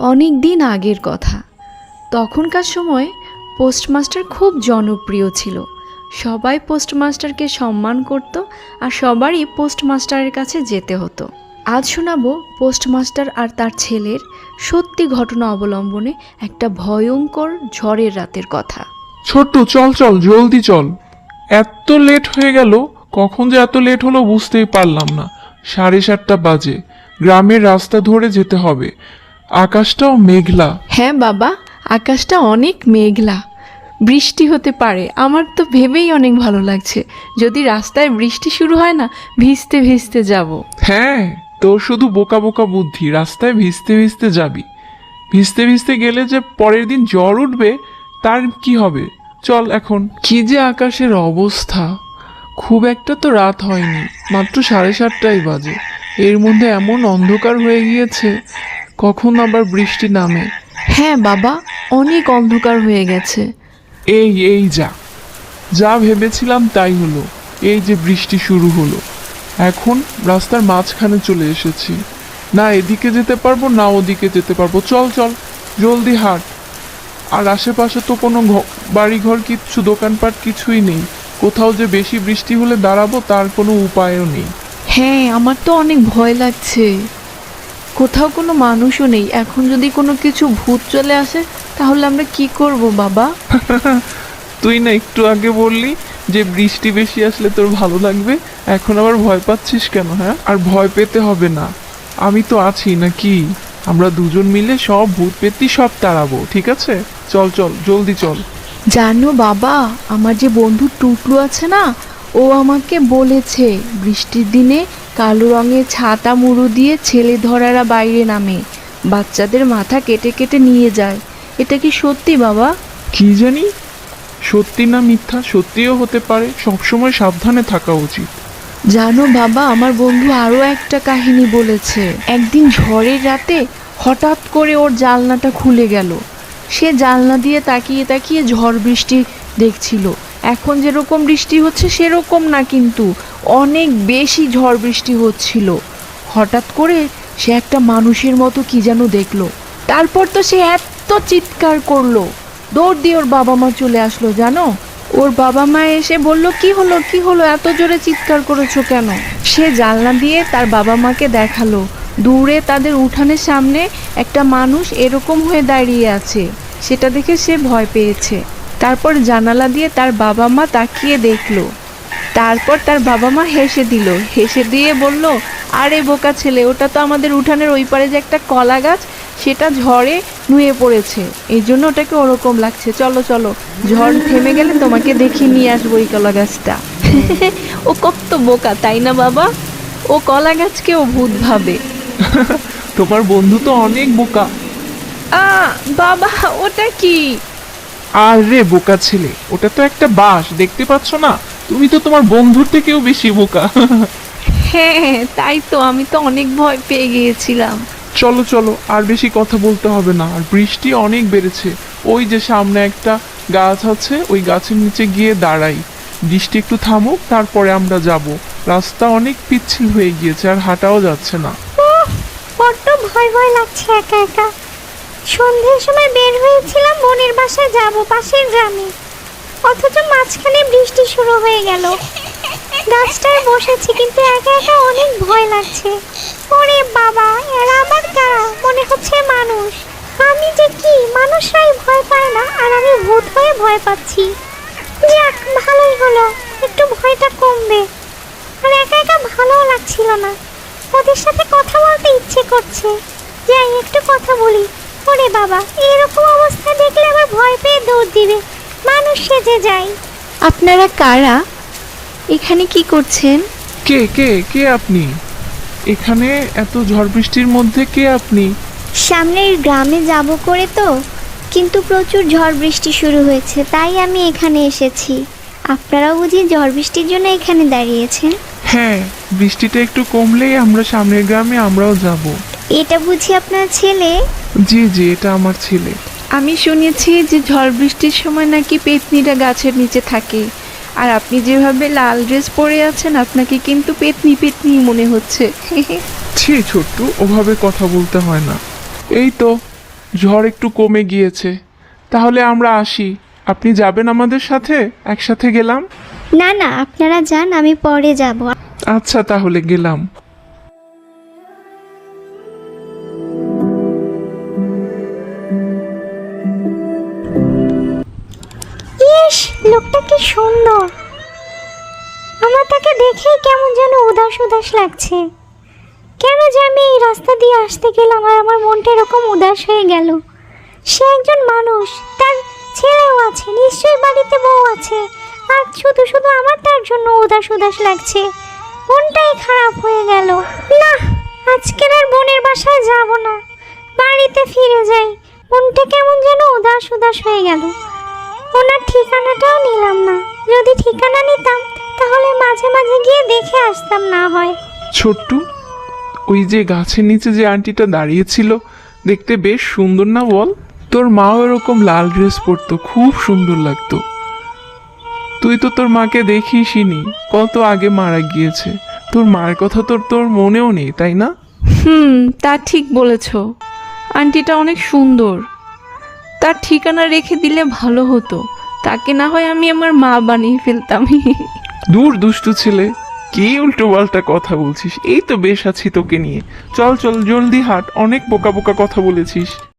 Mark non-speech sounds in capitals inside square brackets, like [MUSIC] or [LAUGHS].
অনেক দিন আগের কথা। তখনকার সময় পোস্টমাস্টার খুব জনপ্রিয় ছিল। সবাই পোস্টমাস্টারকে সম্মান করত আর সবারই পোস্টমাস্টারের কাছে যেতে হতো। আজ শোনাবো পোস্টমাস্টার আর তার ছেলের সত্যি ঘটনা অবলম্বনে একটা ভয়ঙ্কর ঝড়ের রাতের কথা। ছোট্ট, চল চল, জলদি চল। এত লেট হয়ে গেল, কখন যে এত লেট হলো বুঝতেই পারলাম না। সাড়ে সাতটা বাজে। গ্রামের রাস্তা ধরে যেতে হবে। আকাশটাও মেঘলা। হ্যাঁ বাবা আকাশটা অনেক মেঘলা। বৃষ্টি হতে পারে আমার তো ভেবেই অনেক ভালো লাগছে। যদি রাস্তায় বৃষ্টি শুরু হয় না ভিজতে ভিজতে যাব। হ্যাঁ তোর শুধু বোকা বোকা বুদ্ধি রাস্তায় ভিজতে ভিজতে যাবি। ভিজতে ভিজতে গেলে যে পরের দিন জ্বর উঠবে তার কি হবে? চল এখন। কি যে আকাশের অবস্থা। খুব একটা তো রাত হয়নি মাত্র সাড়ে সাতটাই বাজে। এর মধ্যে এমন অন্ধকার হয়ে গিয়েছে। কখন আবার বৃষ্টি নামে? হ্যাঁ বাবা অনেক অন্ধকার হয়ে গেছে। এই এই যা। যা ভেবেছিলাম তাই হলো। এই যে বৃষ্টি শুরু হলো। এখন রাস্তার মাঝখানে চলে এসেছি। না এদিকে যেতে পারব না ওদিকে যেতে পারব। চল চল জলদি হাট। আর আশেপাশে তো কোনো বাড়িঘর কিচ্ছু দোকানপাট কিছুই নেই। কোথাও যে বেশি বৃষ্টি হলে দাঁড়াবো তার কোনো উপায়ও নেই। হ্যাঁ আমার তো অনেক ভয় লাগছে। কোথাও কোনো মানুষও নেই। এখন যদি কোনো কিছু ভূত চলে আসে তাহলে আমরা কি করব বাবা? [LAUGHS] তুই না একটু আগে বললি যে বৃষ্টি বেশি আসলে তোর ভালো লাগবে। এখন আবার ভয় পাচ্ছিস কেন হ্যাঁ? আর ভয় পেতে হবে না। আমি তো আছি নাকি? আমরা দুজন মিলে সব ভূত পেতি সব তাড়াবো ঠিক আছে? চল চল জলদি চল। জানো বাবা আমার যে বন্ধু টুটলু আছে না ও আমাকে বলেছে বৃষ্টির দিনে কালো রঙের ছাতা মুড়ো দিয়ে ছেলে ধরারা বাইরে নামে। বাচ্চাদের মাথা কেটে কেটে নিয়ে যায়। এটা কি সত্যি বাবা? কি জানি? সত্যি না মিথ্যা সত্যিও হতে পারে। সবসময় সাবধানে থাকা উচিত। জানো বাবা আমার বন্ধু আরও একটা কাহিনী বলেছে। একদিন ঝড়ের রাতে হঠাৎ করে ওর জানলাটা খুলে গেল। সে জানলা দিয়ে তাকিয়ে তাকিয়ে ঝড় বৃষ্টি দেখছিল। এখন যেরকম বৃষ্টি হচ্ছে, সেরকম না কিন্তু। অনেক বেশি ঝড় বৃষ্টি হচ্ছিল। হঠাৎ করে সে একটা মানুষের মতো কি যেন দেখল। তারপর তো সে এত চিৎকার করল। দৌড় দিয়ে ওর বাবা মা চলে আসলো, জানো? ওর বাবা মা এসে বলল, কি হলো? কি হলো? এত জোরে চিৎকার করেছ কেন? সে জানলা দিয়ে তার বাবা মাকে দেখাল। দূরে তাদের উঠানের সামনে একটা মানুষ এরকম হয়ে দাঁড়িয়ে আছে। সেটা দেখে সে ভয় পেয়েছে। তারপর জানালা দিয়ে তার বাবা মা তাকিয়ে দেখল। তারপর তার বাবা মা হেসে দিল। হেসে দিয়ে বলল আরে বোকা ছেলে ওটা তো আমাদের উঠানের ওই পারে যে একটা কলা গাছ সেটা ঝড়ে নুয়ে পড়েছে। এই জন্য ওটাকে ওরকম লাগছে। চলো চলো ঝড় থেমে গেলে তোমাকে দেখিয়ে নিয়ে আসব ওই কলা গাছটা। [LAUGHS] ও কত বোকা তাই না বাবা? ও কলা গাছকে ও ভূত ভাবে। [LAUGHS] তোমার বন্ধু তো অনেক বোকা। আ বাবা ওটা কি? আর বোকা ছেলে ওটা তো একটা বাস দেখতে পাচ্ছ না? তুমি তো তোমার বন্ধুর থেকেও বেশি বোকা। হ্যাঁ তাই তো আমি তো অনেক ভয় পেয়ে গিয়েছিলাম। চলো চলো আর বেশি কথা বলতে হবে না আর বৃষ্টি অনেক বেড়েছে। ওই যে সামনে একটা গাছ আছে ওই গাছের নিচে গিয়ে দাঁড়াই। বৃষ্টি একটু থামুক তারপরে আমরা যাব। রাস্তা অনেক পিচ্ছিল হয়ে গিয়েছে আর হাঁটাও যাচ্ছে না। বড্ড ভয় ভয় লাগছে একা একা। সন্ধ্যের সময় বের হয়েছিলাম বোনের বাসায় যাব, পাশের গ্রামে। অথচ মাঝখানে বৃষ্টি শুরু হয়ে গেল। গাছটায় বসেছি কিন্তু একা একা অনেক ভয় লাগছে। ওরে বাবা, এরা আবার কারা? মনে হচ্ছে মানুষ। আমি যে কি? মানুষরাই ভয় পায় না, আর আমি ভূত হয়ে ভয় পাচ্ছি। যাক, ভালোই হলো। একটু ভয়টা কমবে। আর একা একা ভালোও লাগছিল না। ওদের সাথে কথা বলতে ইচ্ছে করছে। যাই, একটু কথা বলি। ওরে বাবা এরকম অবস্থা দেখলে আবার ভয় পেয়ে দৌড় দিবে। মানুষ সেজে যায়। আপনারা কারা? এখানে কি করছেন? কে কে কে আপনি? এখানে এত ঝড় বৃষ্টির মধ্যে কে আপনি? সামনের গ্রামে যাব করে তো কিন্তু প্রচুর ঝড় বৃষ্টি শুরু হয়েছে তাই আমি এখানে এসেছি। আপনারাও বুঝি ঝড় বৃষ্টির জন্য এখানে দাঁড়িয়েছেন? হ্যাঁ বৃষ্টিটা একটু কমলেই আমরা সামনের গ্রামে আমরাও যাব। এটা বুঝি আপনার ছেলে? জি জি এটা আমার ছেলে। আমি শুনেছি যে ঝড় বৃষ্টির সময় নাকি পেতনিটা গাছের নিচে থাকে। আর আপনি যেভাবে লাল ড্রেস পরে আছেন আপনাকে কিন্তু পেতনি পেতনি মনে হচ্ছে। [LAUGHS] ছি ছোট্টু ওভাবে কথা বলতে হয় না। এই তো ঝড় একটু কমে গিয়েছে। তাহলে আমরা আসি। আপনি যাবেন আমাদের সাথে? একসাথে গেলাম? না না আপনারা যান আমি পরে যাব। আচ্ছা তাহলে গেলাম। লোকটা কি সুন্দর। আমার তাকে দেখেই কেমন যেন উদাস উদাস লাগছে। কেন যে আমি এই রাস্তা দিয়ে আসতে গেলাম আর আমার মনটা এরকম উদাস হয়ে গেল। সে একজন মানুষ, তার ছেলেও আছে, নিশ্চয়ই বাড়িতে বউ আছে। আর শুধু শুধু আমার তার জন্য উদাস উদাস লাগছে। মনটাই খারাপ হয়ে গেল। না, আজকের আর বোনের বাসায় যাব না। বাড়িতে ফিরে যাই। মনটা কেমন যেন উদাস উদাস হয়ে গেল। ওনার ঠিকানাটাও নিলাম না। যদি ঠিকানা নিতাম তাহলে মাঝে মাঝে গিয়ে দেখে আসতাম না হয়। ছোট্টু ওই যে গাছের নিচে যে আন্টিটা দাঁড়িয়েছিল দেখতে বেশ সুন্দর না বল? তোর মাও এরকম লাল ড্রেস পরতো খুব সুন্দর লাগতো। তুই তো তোর মাকে দেখিসনি কত আগে মারা গিয়েছে। তোর মার কথা তোর তোর মনেও নেই তাই না? হুম তা ঠিক বলেছ। আন্টিটা অনেক সুন্দর। তার ঠিকানা রেখে দিলে ভালো হতো। তাকে না হয় আমি আমার মা বানিয়ে ফেলতাম। দূর দুষ্টু ছেলে, কি উল্টো পাল্টা কথা বলছিস? এই তো বেশ আছি তোকে নিয়ে। চল চল, জলদি হাট, অনেক বোকা বোকা কথা বলেছিস।